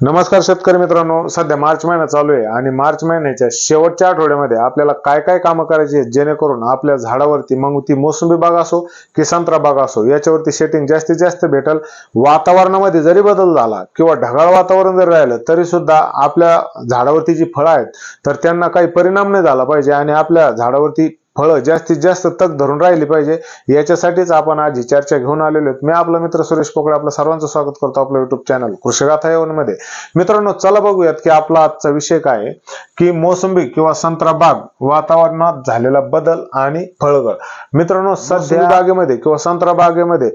नमस्कार शेतकरी मित्रांनो सध्या मार्च महिना चालू आहे आणि मार्च महिन्याच्या शेवटच्या आठवड्यामध्ये आपल्याला काय काय कामं करायची आहेत जेणेकरून आपल्या झाडावरती मग ती मोसंबी बाग असो की संत्रा बाग असो याच्यावरती सेटिंग जास्तीत जास्त भेटल वातावरणामध्ये जरी बदल झाला किंवा ढगाळ वातावरण जरी राहिलं तरी सुद्धा आपल्या झाडावरती जी फळं आहेत तर त्यांना काही परिणाम नाही झाला पाहिजे आणि आपल्या झाडावरती फळं जास्तीत जास्त तग धरून राहिली पाहिजे. याच्यासाठीच आपण आज ही चर्चा घेऊन आलेलो आहेत. मी आपला मित्र सुरेश पोकळे आपलं सर्वांचं स्वागत करतो आपलं युट्यूब चॅनल कृषिगाथा मध्ये मित्रांनो चला बघूयात की आपला आजचा विषय काय आहे की मोसंबी किंवा संत्रा बाग वातावरणात झालेला बदल आणि फळगळ. मित्रांनो सध्या बागेमध्ये किंवा संत्रा बागेमध्ये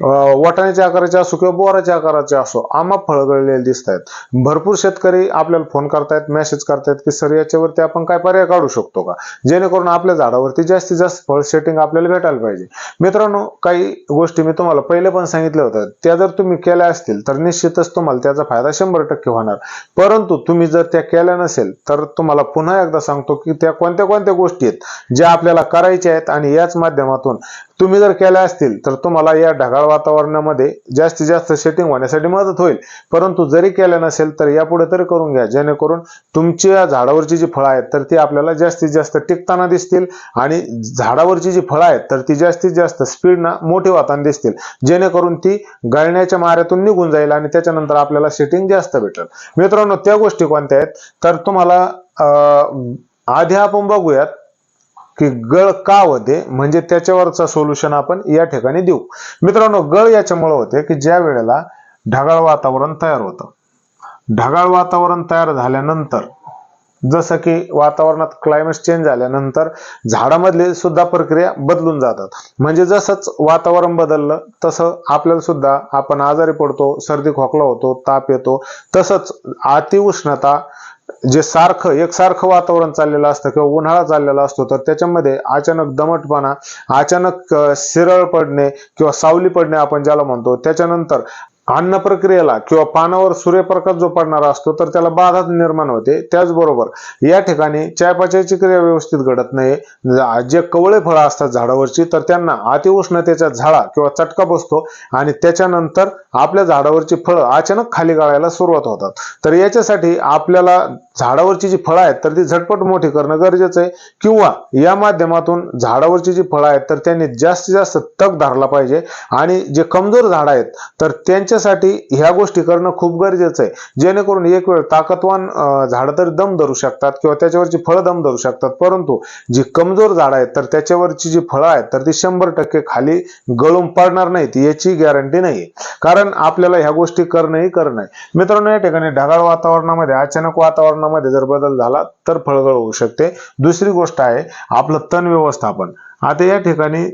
वाटाण्याच्या आकाराचे असो किंवा बोराच्या आकाराचे असो आम्हा फळगळलेले दिसत आहेत भरपूर शेतकरी आपल्याला फोन करतायत मेसेज करतायत की सर याच्यावरती आपण काय पर्याय काढू शकतो का? जेणेकरून आपल्या झाडावरती जास्तीत जास्त फळ सेटिंग आपल्याला भेटायला पाहिजे. मित्रांनो काही गोष्टी मी तुम्हाला पहिले पण सांगितल्या होत्या. त्या जर तुम्ही केल्या असतील तर निश्चितच तुम्हाला त्याचा फायदा शंभर टक्के होणार. परंतु तुम्ही जर त्या केल्या नसेल तर तुम्हाला पुन्हा एकदा सांगतो की त्या कोणत्या कोणत्या गोष्टी आहेत ज्या आपल्याला करायच्या आहेत आणि याच माध्यमातून तुम्ही जर केल्या असतील तर तुम्हाला या ढगाळ वातावरणामध्ये जास्तीत जास्त सेटिंग होण्यासाठी मदत होईल. परंतु जरी केल्या नसेल तर यापुढे तरी करून घ्या. जेणेकरून तुमच्या झाडावरची जी फळं आहेत तर ती आपल्याला जास्तीत जास्त टिकताना दिसतील आणि झाडावरची जी फळं आहेत तर ती जास्तीत जास्त स्पीडना मोठी वाताना दिसतील. जेणेकरून ती गळण्याच्या माऱ्यातून निघून जाईल आणि त्याच्यानंतर आपल्याला सेटिंग जास्त भेटेल. मित्रांनो त्या गोष्टी कोणत्या आहेत? तर तुम्हाला आधी आपण बघूयात की गळ का होते? म्हणजे त्याच्यावरचा सोल्युशन आपण या ठिकाणी देऊ. मित्रांनो गळ याच्यामुळे होते की ज्या वेळेला ढगाळ वातावरण तयार होतं. ढगाळ वातावरण तयार झाल्यानंतर जसं की वातावरणात क्लायमेट चेंज झाल्यानंतर झाडामधले सुद्धा प्रक्रिया बदलून जातात. म्हणजे जसंच वातावरण बदललं तसं आपल्याला सुद्धा आपण आजारी पडतो सर्दी खोकला होतो ताप येतो तसंच अतिउष्णता जे सारखं एकसारखं वातावरण चाललेलं असतं किंवा उन्हाळा चाललेला असतो तर त्याच्यामध्ये अचानक दमटपणा अचानक शिरळ पडणे किंवा सावली पडणे आपण ज्याला म्हणतो त्याच्यानंतर अन्न प्रक्रियेला किंवा पानावर सूर्यप्रकाश जो पडणारा असतो तर त्याला बाधा निर्माण होते. त्याचबरोबर या ठिकाणी चायपाच्याची क्रिया व्यवस्थित घडत नाही. जे कवळे फळं असतात झाडावरची तर त्यांना अतिउष्णतेचा झाडा किंवा चटका बसतो आणि त्याच्यानंतर आपल्या झाडावरची फळं अचानक खाली गाळायला सुरुवात होतात. तर याच्यासाठी आपल्याला झाडावरची जी फळं आहेत तर ती झटपट मोठी करणं गरजेचं आहे. किंवा या माध्यमातून झाडावरची जी फळं आहेत तर त्यांनी जास्तीत जास्त तग धरला पाहिजे. आणि जे कमजोर झाडं आहेत तर त्यांच्या त्याच्यासाठी ह्या गोष्टी करणं खूप गरजेचं आहे. जेणेकरून एक वेळ ताकदवान झाड झाडं तर दम धरू शकतात किंवा त्याच्यावरची फळं दम धरू शकतात. परंतु जी कमजोर झाडं आहेत तर त्याच्यावरची जी फळं आहेत तर ती शंभर टक्के खाली गळून पडणार नाहीत याची गॅरंटी नाही. कारण आपल्याला ह्या गोष्टी करणंही करणं आहे. मित्रांनो या ठिकाणी ढगाळ वातावरणामध्ये अचानक वातावरणामध्ये जर बदल झाला तर फळगळ होऊ शकते. दुसरी गोष्ट आहे आपलं तण व्यवस्थापन. आता या ठिकाणी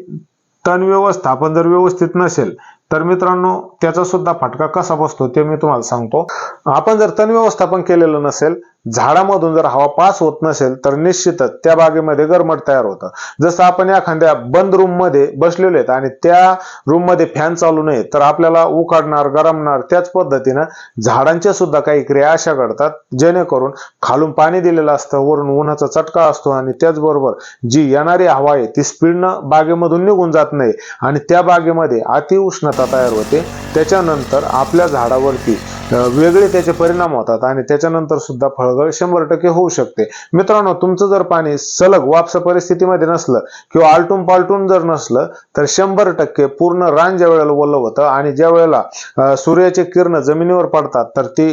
तण व्यवस्थापन जर व्यवस्थित नसेल तर मित्रांनो त्याचा सुद्धा फटका कसा बसतो ते मी तुम्हाला सांगतो. आपण जर तण व्यवस्थापन केलेलं नसेल झाडामधून जर हवा पास होत नसेल तर निश्चितच त्या बागेमध्ये गरमट तयार होतं. जसं आपण एखाद्या बंद रूममध्ये बसलेलो आहेत आणि त्या रूममध्ये फॅन चालू नये तर आपल्याला उकाडणार गरमणार त्याच पद्धतीनं झाडांच्या सुद्धा काही क्रिया अशा घडतात जेणेकरून खालून पाणी दिलेलं असतं वरून उन्हाचा चटका असतो आणि त्याचबरोबर जी येणारी हवा आहे ती स्पीडनं बागेमधून निघून जात नाही आणि त्या बागेमध्ये अतिउष्णता तयार होते. त्याच्यानंतर आपल्या झाडावरती वेगळे त्याचे परिणाम होतात आणि त्याच्यानंतर सुद्धा फळगळ शंभर टक्के होऊ शकते. मित्रांनो तुमचं जर पाणी सलग वापस परिस्थितीमध्ये नसलं किंवा आलटून पालटून जर नसलं तर शंभर टक्के पूर्ण रान ज्या वेळेला ओलं होतं आणि ज्या वेळेला सूर्याचे किरण जमिनीवर पडतात तर ती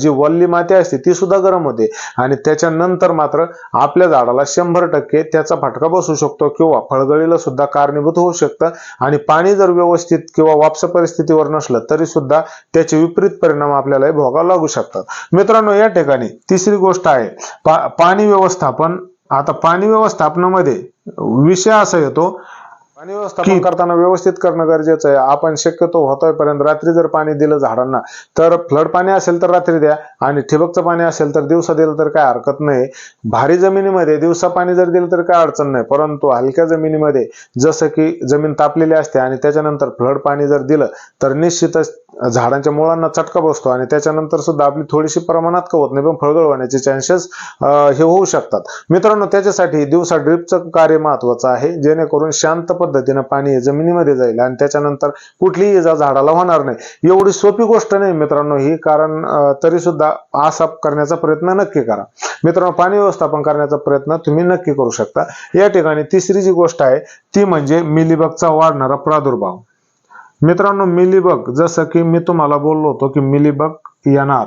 जी वल्ली माती असते ती सुद्धा गरम होते. आणि त्याच्यानंतर मात्र आपल्या झाडाला शंभर टक्के त्याचा फटका बसू शकतो किंवा फळगळीला सुद्धा कारणीभूत होऊ शकतं. आणि पाणी जर व्यवस्थित किंवा वापस परिस्थितीवर नसलं तरी सुद्धा त्याचे विपरीत परिणाम आपल्याला भोगावे लागू शकतात. मित्रांनो या ठिकाणी तिसरी गोष्ट आहे पा पाणी व्यवस्थापन. आता पाणी व्यवस्थापनामध्ये विषय असा येतो पाणी व्यवस्थापन करताना व्यवस्थित करणं गरजेचं आहे. आपण शक्यतो होतोयपर्यंत रात्री जर पाणी दिलं झाडांना तर फ्लड पाणी असेल तर रात्री द्या आणि ठिबकचं पाणी असेल तर दिवसा दिलं तर काय हरकत नाही. भारी जमिनीमध्ये दिवसा पाणी जर दिलं तर काय अडचण नाही. परंतु हलक्या जमिनीमध्ये जसं की जमीन तापलेली असते आणि त्याच्यानंतर फ्लड पाणी जर दिलं तर निश्चितच झाडांच्या मुळांना चटका बसतो आणि त्याच्यानंतर सुद्धा आपली थोडीशी प्रमाणात कवत नाही पण फळगळ होण्याचे चान्सेस हे होऊ शकतात. मित्रांनो त्याच्यासाठी दिवसा ड्रिपचं कार्य महत्वाचं आहे. जेणेकरून शांत पद्धतीनं पाणी जमिनीमध्ये जाईल आणि त्याच्यानंतर कुठलीही इजा झाडाला होणार नाही. एवढी सोपी गोष्ट नाही मित्रांनो ही कारण तरी सुद्धा आसाप करण्याचा प्रयत्न नक्की करा. मित्रांनो पाणी व्यवस्थापन करण्याचा प्रयत्न तुम्ही नक्की करू शकता. या ठिकाणी तिसरी जी गोष्ट आहे ती म्हणजे मिलीबगचा वाढणारा प्रादुर्भाव. मित्रांनो मिलीबग जसं की मी तुम्हाला बोललो होतो की मिलीबग येणार.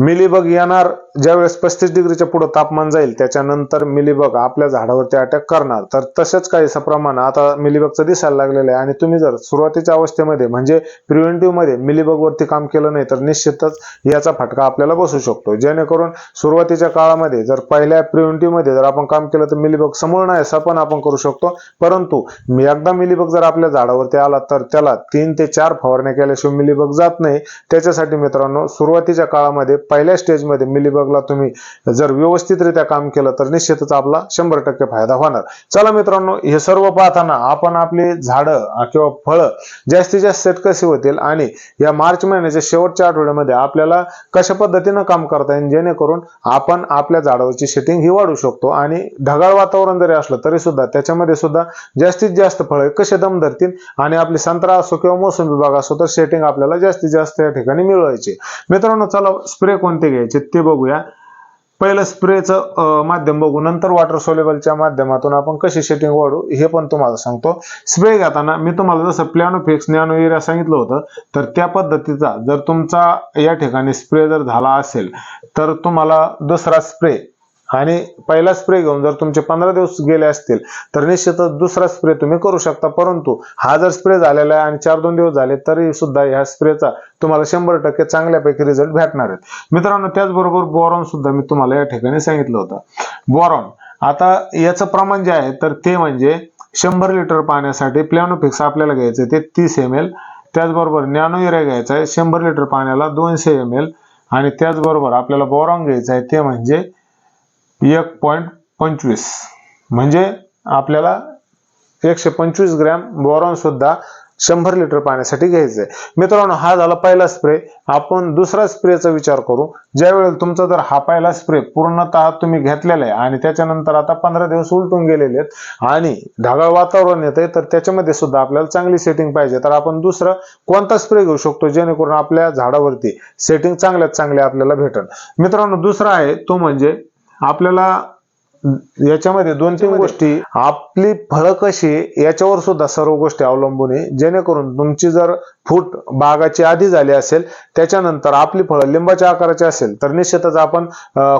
मिलीबग येणार ज्यावेळेस पस्तीस डिग्रीच्या पुढे तापमान जाईल त्याच्यानंतर मिलीबग आपल्या झाडावरती अटॅक करणार. तर तसेच काहीसं प्रमाण आता मिलीबगचं दिसायला लागलेलं आहे. आणि तुम्ही जर सुरुवातीच्या अवस्थेमध्ये म्हणजे प्रिव्हेंटिव्हमध्ये मिलीबग वरती काम केलं नाही तर निश्चितच याचा फटका आपल्याला बसू शकतो. जेणेकरून सुरुवातीच्या काळामध्ये जर पहिल्या प्रिव्हेंटिव्हमध्ये जर आपण काम केलं तर मिलीबग समोर नाही असं पण आपण करू शकतो. परंतु मी एकदा मिलीबग जर आपल्या झाडावरती आला तर त्याला तीन ते चार फवारण्या केल्याशिवाय मिलीबग जात नाही. त्याच्यासाठी मित्रांनो सुरुवातीच्या काळामध्ये पहिल्या स्टेजमध्ये मिलीबगला तुम्ही जर व्यवस्थितरित्या काम केलं तर निश्चितच आपला शंभर टक्के फायदा होणार. चला मित्रांनो हे सर्व पाहताना आपण आपली झाडं किंवा फळं जास्तीत जास्त सेट कशी होतील आणि या मार्च महिन्याच्या शेवटच्या आठवड्यामध्ये आपल्याला कशा पद्धतीनं काम करता येईल जेणेकरून आपण आपल्या झाडावरची सेटिंग ही वाढू शकतो आणि ढगाळ वातावरण जरी असलं तरी सुद्धा त्याच्यामध्ये सुद्धा जास्तीत जास्त फळं कसे दम धरतील आणि आपली संत्रा असो किंवा मोसंबी बाग असो तर सेटिंग आपल्याला जास्तीत जास्त या ठिकाणी मिळवायची. मित्रांनो चला स्प्रे कोणते घ्यायचे ते बघूया. पहिलं स्प्रेचं माध्यम बघू. नंतर वॉटर सोलेबलच्या माध्यमातून आपण कशी सेटिंग वाढू हे पण तुम्हाला सांगतो. स्प्रे घेताना मी तुम्हाला जसं प्लॅनोफिक्स नॅनो एरिया सांगितलं होतं तर त्या पद्धतीचा जर तुमचा या ठिकाणी स्प्रे जर झाला असेल तर तुम्हाला दुसरा स्प्रे आणि पहिला स्प्रे घेऊन जर तुमचे पंधरा दिवस गेले असतील तर निश्चितच दुसरा स्प्रे तुम्ही करू शकता. परंतु हा जर स्प्रे झालेला आहे आणि चार दोन दिवस झाले तरी सुद्धा ह्या स्प्रेचा तुम्हाला शंभर टक्के चांगल्यापैकी रिझल्ट भेटणार आहेत. मित्रांनो त्याचबरोबर बोरॉन सुद्धा मी तुम्हाला या ठिकाणी सांगितलं होतं. बोरॉन आता याचं प्रमाण जे आहे तर ते म्हणजे शंभर लिटर पाण्यासाठी प्लॅनोफिक्स आपल्याला घ्यायचं ते तीस एम एल त्याचबरोबर नॅनो युरिया घ्यायचा आहे शंभर लिटर पाण्याला दोनशे एम एल आणि त्याचबरोबर आपल्याला बोरॉन घ्यायचं आहे ते म्हणजे एक पॉईंट पंचवीस. म्हणजे आपल्याला एकशे पंचवीस ग्रॅम बोरॉन सुद्धा शंभर लिटर पाण्यासाठी घ्यायचंय. मित्रांनो हा झाला पहिला स्प्रे. आपण दुसरा स्प्रेचा विचार करू. ज्यावेळेला तुमचा जर हा पहिला स्प्रे पूर्णतः तुम्ही घेतलेला आहे आणि त्याच्यानंतर आता पंधरा दिवस उलटून गेलेले आहेत आणि ढगाळ वातावरण येतंय तर त्याच्यामध्ये सुद्धा आपल्याला चांगली सेटिंग पाहिजे. तर आपण दुसरं कोणता स्प्रे घेऊ शकतो जेणेकरून आपल्या झाडावरती सेटिंग चांगल्यात चांगले आपल्याला भेटल मित्रांनो दुसरा आहे तो म्हणजे आपल्याला याच्यामध्ये दोन तीन गोष्टी आपली फळं कशी याच्यावर सुद्धा सर्व गोष्टी अवलंबून आहे. जेणेकरून तुमची जर फूट बागाची आधी झाली असेल त्याच्यानंतर आपली फळं लिंबाच्या आकाराची असेल तर निश्चितच आपण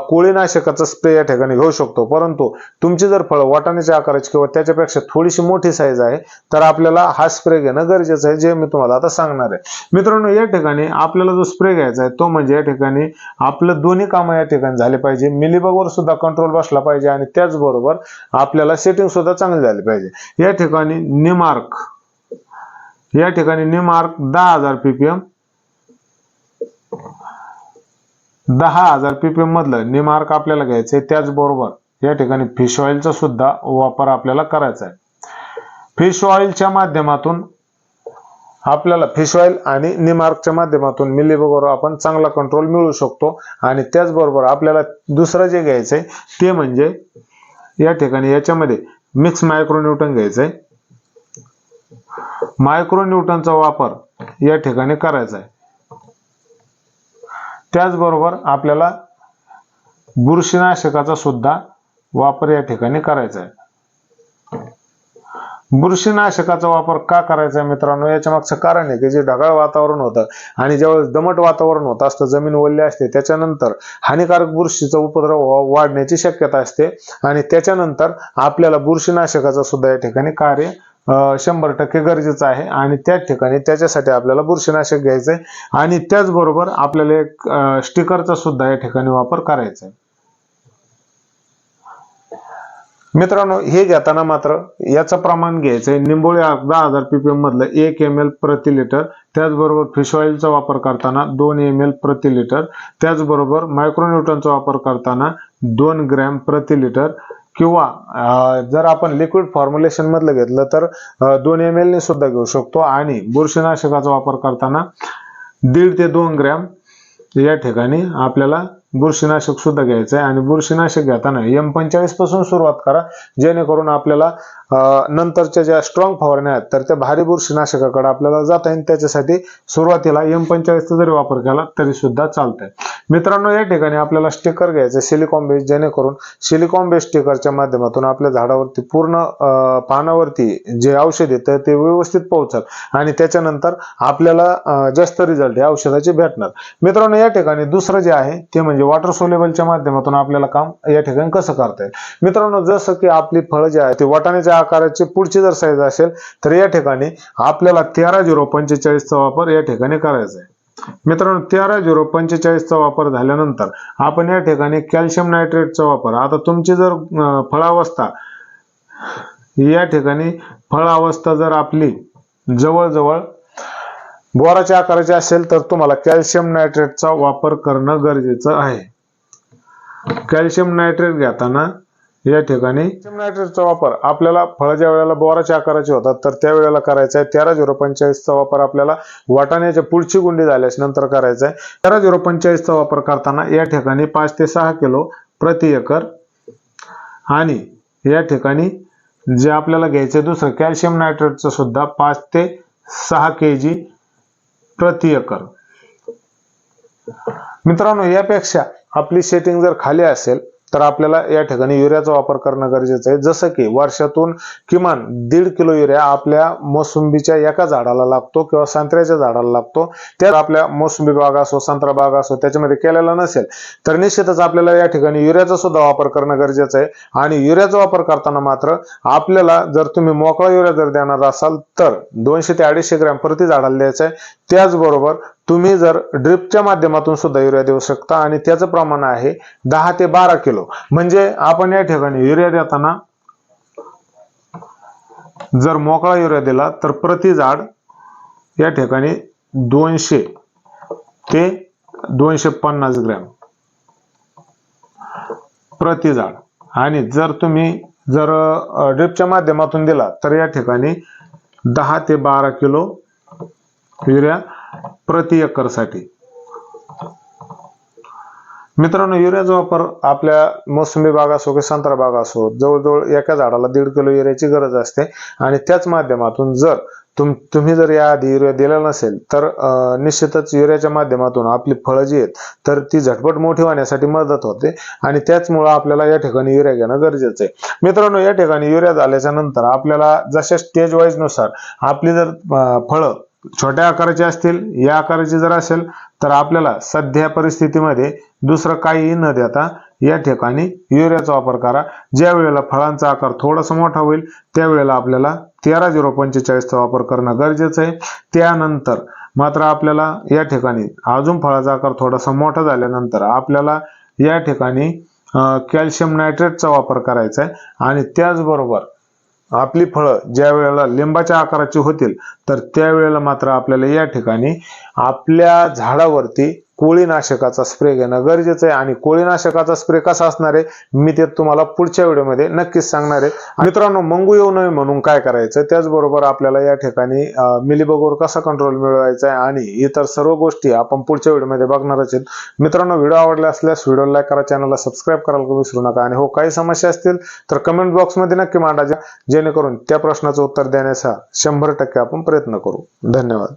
कोळीनाशकाचा स्प्रे या ठिकाणी घेऊ शकतो. परंतु तुमची जर फळं वाटाण्याच्या आकाराची किंवा त्याच्यापेक्षा थोडीशी मोठी साईज आहे तर आपल्याला हा स्प्रे घेणं गरजेचं आहे जे मी तुम्हाला आता सांगणार आहे. मित्रांनो या ठिकाणी आपल्याला जो स्प्रे घ्यायचा आहे तो म्हणजे या ठिकाणी आपलं दोन्ही कामं या ठिकाणी झाले पाहिजे. मिलीबगवर सुद्धा कंट्रोल बसला पाहिजे आणि त्याचबरोबर आपल्याला सेटिंग सुद्धा चांगली झाली पाहिजे. या ठिकाणी निमार्क या ठिकाणी निमार्क दहा हजार पीपीएम दहा हजार पीपीएम मधलं निमार्क आपल्याला घ्यायचंय त्याचबरोबर या ठिकाणी फिश ऑइलचा सुद्धा वापर आपल्याला करायचा आहे. फिश ऑइलच्या माध्यमातून आपल्याला फिश ऑइल आणि निमार्कच्या माध्यमातून मिलीबगवर आपण चांगला कंट्रोल मिळू शकतो आणि त्याचबरोबर आपल्याला दुसरं जे घ्यायचंय ते म्हणजे या ठिकाणी याच्यामध्ये मिक्स मायक्रोन्यूटन मायक्रो न्यूटनचा वापर या ठिकाणी करायचा आहे. त्याचबरोबर आपल्याला बुरशीनाशकाचा सुद्धा वापर या ठिकाणी करायचा आहे. बुरशीनाशकाचा वापर का करायचा आहे मित्रांनो? याच्या मागचं कारण आहे की जे ढगाळ वातावरण होतं आणि ज्यावेळेस दमट वातावरण होत असतं जमीन ओलली असते त्याच्यानंतर हानिकारक बुरशीचा उपद्रव वाढण्याची शक्यता असते आणि त्याच्यानंतर आपल्याला बुरशीनाशकाचा सुद्धा या ठिकाणी कार्य शंभर टक्के गरजेचं आहे. आणि त्याच ठिकाणी त्याच्यासाठी आपल्याला बुरशीनाशक घ्यायचंय. आणि त्याचबरोबर आपल्याला एक स्टिकरचा सुद्धा या ठिकाणी वापर करायचा आहे मित्रांनो हे घेताना मात्र याचं प्रमाण घ्यायचंय. निंबोळी दहा हजार पीपीएम मधलं एक एम एल प्रति लिटर. त्याचबरोबर फिश ऑइलचा वापर करताना दोन एम एल प्रति लिटर. त्याचबरोबर मायक्रोन्यूटनचा वापर करताना दोन ग्रॅम प्रति लिटर. किंवा जर आपण लिक्विड फॉर्म्युलेशन मधलं घेतलं तर दोन एम ने सुद्धा घेऊ शकतो आणि बुरशीनाशकाचा वापर करताना दीड ते दोन ग्रॅम या ठिकाणी आपल्याला बुरशीनाशक सुद्धा घ्यायचं आहे. आणि बुरशीनाशक घेताना एम पंचेचाळीसपासून सुरुवात करा जेणेकरून आपल्याला नंतरच्या ज्या स्ट्रॉंग फवारण्या आहेत तर त्या भारी बुरशीनाशकाकडे आपल्याला जाता येईल. त्याच्यासाठी सुरुवातीला एम पंचेचाळीसचा जरी वापर केला तरी सुद्धा चालतंय. मित्रांनो या ठिकाणी आपल्याला स्टिकर घ्यायचं सिलिकॉन बेस जेणेकरून सिलिकॉन बेस स्टिकरच्या माध्यमातून आपल्या झाडावरती पूर्ण पानावरती जे औषध येतं ते व्यवस्थित पोहोचल. आणि त्याच्यानंतर आपल्याला जास्त रिझल्ट या औषधाचे भेटणार. मित्रांनो या ठिकाणी दुसरं जे आहे ते म्हणजे म्हणजे वॉटर सोलेबलच्या माध्यमातून आपल्याला काम या ठिकाणी कसं करता येईल? मित्रांनो जसं की आपली फळं जे आहे ती वाटाण्याच्या आकाराची पुढची जर साईज असेल तर या ठिकाणी आपल्याला तेरा झिरो पंचेचाळीसचा वापर या ठिकाणी करायचा आहे. मित्रांनो तेरा झिरो पंचेचाळीसचा वापर झाल्यानंतर आपण या ठिकाणी कॅल्शियम नायट्रेटचा वापर आता तुमची जर फळावस्था या ठिकाणी फळावस्था जर आपली जवळजवळ बोराच्या आकाराचे असेल तर तुम्हाला कॅल्शियम नायट्रेटचा वापर करणं गरजेचं आहे. कॅल्शियम नायट्रेट घेताना या ठिकाणी कॅल्शियम नायट्रेटचा वापर आपल्याला फळ ज्या वेळेला बोराच्या आकाराचे होतात तर त्यावेळेला करायचा आहे. तेरा झिरो पंचेचाळीसचा वापर आपल्याला वाटाण्याच्या पुढची गुंडी झाल्यास नंतर करायचा आहे. तेरा झिरो पंचेचाळीसचा वापर करताना या ठिकाणी पाच ते सहा किलो प्रति एकर आणि या ठिकाणी जे आपल्याला घ्यायचं दुसरं कॅल्शियम नायट्रेटचं सुद्धा पाच ते सहा के जी प्रति एकर. मित्रांनो यापेक्षा आपली सेटिंग जर खाली असेल तर आपल्याला या ठिकाणी युरियाचा वापर करणं गरजेचं आहे. जसं की वर्षातून किमान दीड किलो युरिया आपल्या मोसंबीच्या एका झाडाला लागतो किंवा संत्र्याच्या झाडाला लागतो. त्या आपल्या मोसंबी बाग असो संत्रा बाग असो त्याच्यामध्ये केलेला नसेल तर निश्चितच आपल्याला या ठिकाणी युरियाचा सुद्धा वापर करणं गरजेचं आहे. आणि युरियाचा वापर करताना मात्र आपल्याला जर तुम्ही मोकळा युरिया जर देणार असाल तर दोनशे ते अडीचशे ग्रॅम प्रति झाडाला द्यायचं आहे. त्याचबरोबर तुम्ही जर ड्रिपच्या माध्यमातून सुद्धा युरिया देऊ शकता आणि त्याचं प्रमाण आहे दहा ते बारा किलो. म्हणजे आपण या ठिकाणी युरिया देताना जर मोकळा युरिया दिला तर प्रति झाड या ठिकाणी दोनशे ते दोनशे पन्नास ग्रॅम प्रति झाड. आणि जर तुम्ही जर ड्रिपच्या माध्यमातून दिला तर या ठिकाणी दहा ते बारा किलो युरिया प्रति एकरसाठी. मित्रांनो युरियाचा वापर आपल्या मोसंबी बाग असो की संत्रा बाग असो जवळजवळ एका झाडाला दीड किलो युरियाची गरज असते. आणि त्याच माध्यमातून जर तुम तुम्ही जर याआधी युरिया दिला नसेल तर निश्चितच युरियाच्या माध्यमातून आपली फळं जी आहेत तर ती झटपट मोठी होण्यासाठी मदत होते. आणि त्याचमुळं आपल्याला या ठिकाणी युरिया घेणं गरजेचं आहे. मित्रांनो या ठिकाणी युरिया झाल्याच्यानंतर आपल्याला जशा स्टेज वाईजनुसार आपली जर फळं छोट्या आकाराचे असतील या आकाराची जर असेल तर आपल्याला सध्या परिस्थितीमध्ये दुसरं काही न देता या ठिकाणी युरियाचा वापर करा. ज्या वेळेला फळांचा आकार थोडासा मोठा होईल त्यावेळेला आपल्याला तेरा झिरो पंचेचाळीसचा वापर करणं गरजेचं आहे. त्यानंतर मात्र आपल्याला या ठिकाणी अजून फळाचा आकार थोडासा मोठा झाल्यानंतर आपल्याला या ठिकाणी कॅल्शियम नायट्रेटचा वापर करायचा आहे. आणि त्याचबरोबर आपली फळं ज्या वेळेला लिंबाच्या आकाराची होतील तर त्यावेळेला मात्र आपल्याला या ठिकाणी आपल्या झाडावरती कोळीनाशकाचा स्प्रे घेणं गरजेचं आहे. आणि कोळीनाशकाचा स्प्रे कसा असणार आहे मी ते तुम्हाला पुढच्या व्हिडिओमध्ये नक्कीच सांगणार आहे. मित्रांनो मंगू येऊ नये म्हणून काय करायचं? त्याचबरोबर आपल्याला या ठिकाणी मिलीबगोर कसा कंट्रोल मिळवायचा आहे आणि इतर सर्व गोष्टी आपण पुढच्या व्हिडिओमध्ये बघणारच आहेत. मित्रांनो व्हिडिओ आवडला असल्यास व्हिडिओ लाईक करा चॅनलला सबस्क्राईब करायला विसरू नका. आणि हो काही समस्या असतील तर कमेंट बॉक्समध्ये नक्की मांडा जेणेकरून त्या प्रश्नाचं उत्तर देण्याचा शंभर टक्के आपण प्रयत्न करू. धन्यवाद.